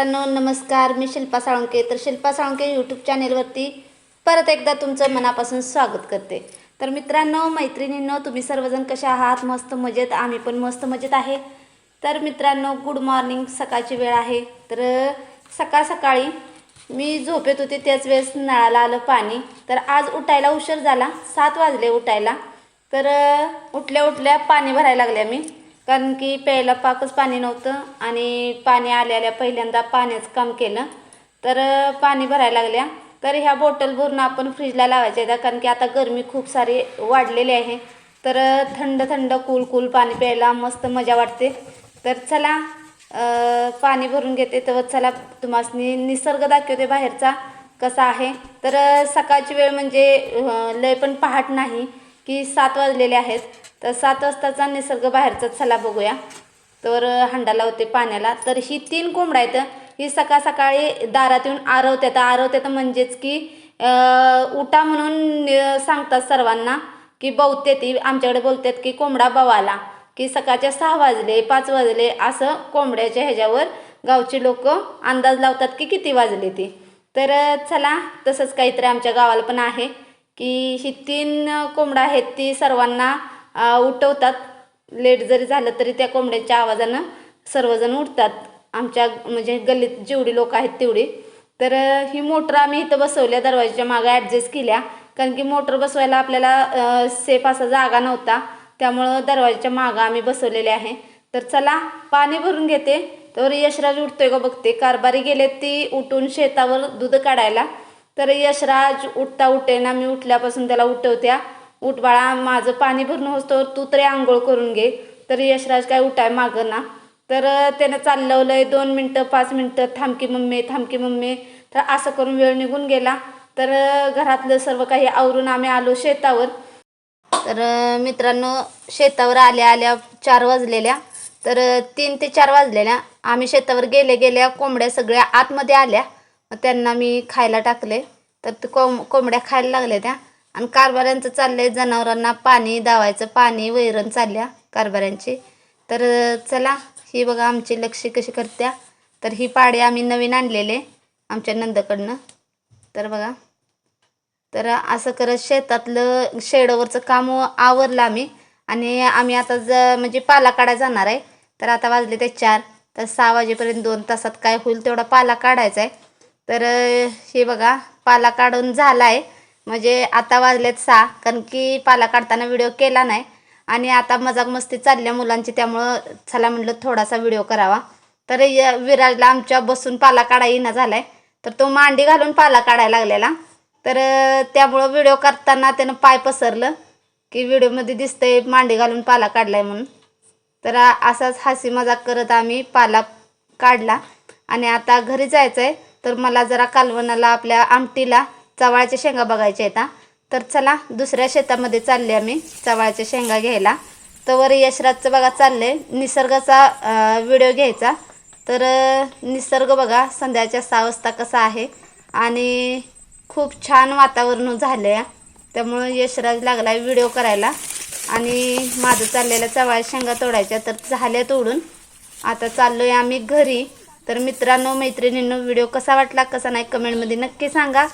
मित्रांनो नमस्कार. मी शिल्पा साळुंके. तर शिल्पा साळुंके यूट्यूब चॅनेलवरती परत एकदा तुमचं मनापासून स्वागत करते. तर मित्रांनो मैत्रिणींनो तुम्ही सर्वजण कसे आहात? मस्त मजेत. आम्ही पण मस्त मजेत आहे. तर मित्रांनो गुड मॉर्निंग सकाळची वेळ आहे. तर सकाळ सकाळी मी झोपेत होते. त्याच वेळेस नळाला आलं पाणी. तर आज उठायला उशीर झाला. सात वाजले उठायला. तर उठल्या उठल्या पाणी भरायला लागल्या मी कारण की प्यायला पाकच पाणी नव्हतं आणि पाणी आल्या आल्या पहिल्यांदा पाण्याचं काम केलं. तर पाणी भरायला लागल्या. तर ह्या बॉटल भरून आपण फ्रीजला लावायच्या आहेत. कारण की आता गरमी खूप सारी वाढलेली आहे. तर थंड थंड कूल कूल पाणी प्यायला मस्त मजा वाटते. तर चला पाणी भरून घेते. तर चला तुम्हाला निसर्ग दाखवते बाहेरचा कसा आहे. तर सकाळची वेळ म्हणजे लय पण पहाट नाही. की सात वाजलेले आहेत. तर सात वाजताचा निसर्ग बाहेरचा चला बघूया. तर अ, हंडा लावते पाण्याला. तर ही तीन कोंबड्या आहेत. ही सकाळ सकाळी दारात येऊन आरवतात आरवतात म्हणजेच की उठा म्हणून सांगतात सर्वांना की बवते ती. आमच्याकडे बोलतात की कोंबडा बवाला. की सकाळच्या सहा वाजले पाच वाजले असं कोंबड्याच्या ह्याच्यावर गावची लोक अंदाज लावतात की किती वाजले ती. तर चला तसंच काहीतरी आमच्या गावाला पण आहे. की ही तीन अ, कोंबडा आहेत ती सर्वांना उठवतात. लेट जरी झालं तरी त्या कोंबड्याच्या आवाजानं सर्वजण उठतात. आमच्या म्हणजे गल्लीत जेवढी लोक आहेत तेवढी. तर ही मोटर आम्ही इथं बसवल्या दरवाजाच्या मागं ॲडजस्ट केल्या. कारण की मोटर बसवायला आपल्याला सेफ असा जागा नव्हता. त्यामुळं दरवाजाच्या मागं आम्ही बसवलेले आहे. तर चला पाणी भरून घेते. तर यशराज उठतोय का बघते. कारभारी गेले ती उठून शेतावर दूध काढायला. तर यशराज उठता उठेना मी उठल्यापासून त्याला उठवत्या. उठ बाळा माझं पाणी भरणं होतं तू तरी आंघोळ करून घे. तर यशराज काय उठाय मागं ना. तर त्यानं चालवलंय दोन मिनटं पाच मिनटं थांबकी मम्मी थांबकी मम्मी. तर असं करून वेळ निघून गेला. तर घरातलं सर्व काही आवरून आम्ही आलो शेतावर. तर मित्रांनो शेतावर आल्या आल्या चार वाजलेल्या. तर तीन ते चार वाजलेल्या. आम्ही शेतावर गेले गेल्या कोंबड्या सगळ्या आतमध्ये आल्या. मग त्यांना मी खायला टाकले. तर ते कोंब कोंबड्या खायला लागल्या त्या. आणि कारभाऱ्यांचं चाललंय जनावरांना पाणी दावायचं पाणी वैरण चालल्या कारभाऱ्यांची. तर चला ही बघा आमची लक्ष कशी करत्या. तर ही पाडी आम्ही नवीन आणलेले आमच्या नंदकडनं. तर बघा. तर असं करत शेतातलं शेडवरचं काम आवरलं आम्ही. आणि आम्ही आता ज म्हणजे पाला काढायला जाणार आहे. तर आता वाजले ते चार. तर सहा वाजेपर्यंत दोन तासात काय होईल तेवढा पाला काढायचा आहे. तर हे बघा पाला काढून झाला आहे म्हणजे आता वाजलेत सहा कारण की पाला काढताना व्हिडिओ केला नाही. आणि आता मजाक मस्ती चालल्या मुलांची त्यामुळं चला म्हटलं थोडासा व्हिडिओ करावा. तर या विराजला आमच्या बसून पाला काढा झाला आहे तर तो मांडी घालून पाला काढायला लागलेला. तर त्यामुळं व्हिडिओ करताना त्यानं पाय पसरलं की व्हिडिओमध्ये दिसतंय मांडी घालून पाला काढलाय म्हणून. तर असाच हसी मजाक करत आम्ही पाला काढला. आणि आता घरी जायचं आहे तर मला जरा कालवणाला आपल्या आमटीला चवाळ्याच्या शेंगा बघायच्या आहेत तर चला दुसऱ्या शेतामध्ये चालले आम्ही चवाळ्याच्या शेंगा घ्यायला. तर यशराजचं बघा चाललंय निसर्गाचा व्हिडिओ घ्यायचा. तर निसर्ग बघा संध्याच्या सहा वाजता कसा आहे. आणि खूप छान वातावरण झालं आहे त्यामुळं यशराज लागला व्हिडिओ करायला. आणि माझं चाललेलं चवाळ्या शेंगा तोडायच्या तर झाल्या तोडून. आता चाललो आहे आम्ही घरी. तर मित्रांनो मैत्रिणींनो व्हिडिओ कसा वाटला कसा नाही कमेंटमध्ये नक्की सांगा.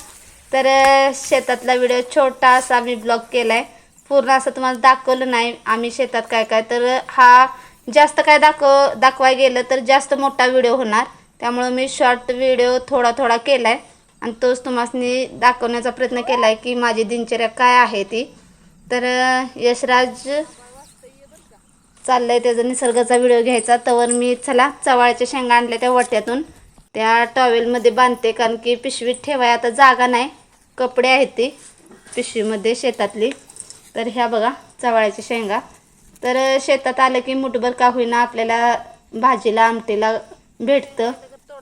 तर शेतातला व्हिडिओ छोटा असा मी ब्लॉग केला आहे पूर्ण असं तुम्हाला दाखवलं नाही आम्ही शेतात काय काय. तर हा जास्त काय दाखव दाखवाय गेलं तर जास्त मोठा व्हिडिओ होणार. त्यामुळं मी शॉर्ट व्हिडिओ थोडा थोडा केला आहे आणि तोच तुम्हाला दाखवण्याचा प्रयत्न केला आहे की माझी दिनचर्या काय आहे ती. तर यशराज चाललंय त्याचा निसर्गाचा व्हिडिओ घ्यायचा. तवर मी चला चवाळ्याच्या शेंगा आणल्या त्या वट्यातून. त्या टॉवेलमध्ये बांधते कारण की पिशवीत ठेवाय आता जागा नाही. कपडे आहेत ती पिशवीमध्ये शेतातली. तर ह्या बघा चवाळ्याच्या शेंगा. तर शेतात आलं की मुठभर का होईना आपल्याला भाजीला आमटीला भेटतं.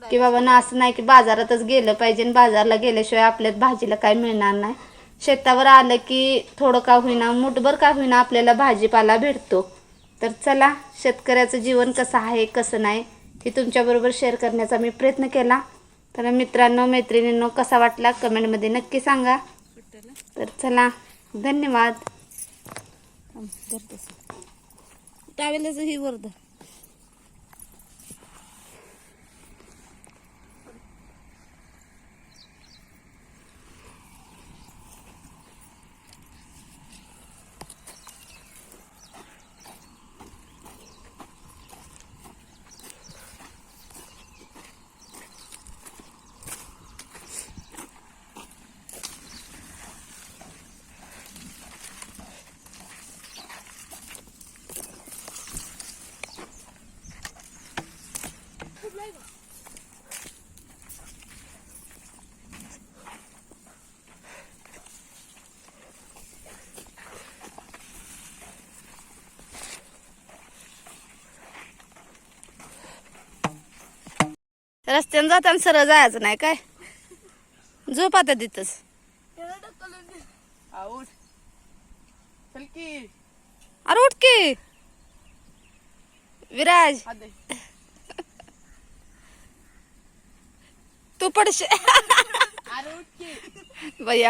की बाबा ना असं नाही की बाजारातच गेलं पाहिजे आणि बाजारला गेल्याशिवाय आपल्यात भाजीला काय मिळणार नाही. शेतावर आलं की थोडं का होईना मुठभर का होईना आपल्याला भाजीपाला भेटतो. तर चला शेतकऱ्याचं जीवन कसं आहे कसं नाही हे तुमच्याबरोबर शेअर करण्याचा मी प्रयत्न केला. तर मित्रांनो मैत्रिणींनो कसा वाटला कमेंटमध्ये नक्की सांगा. तर चला धन्यवाद. टावेलच ही वर्ध रस्त्यानं जाताना सरळ जायचं नाही काय? झोप आता तिथंच. अरे उठ की. विराज. तू पडशे भैया.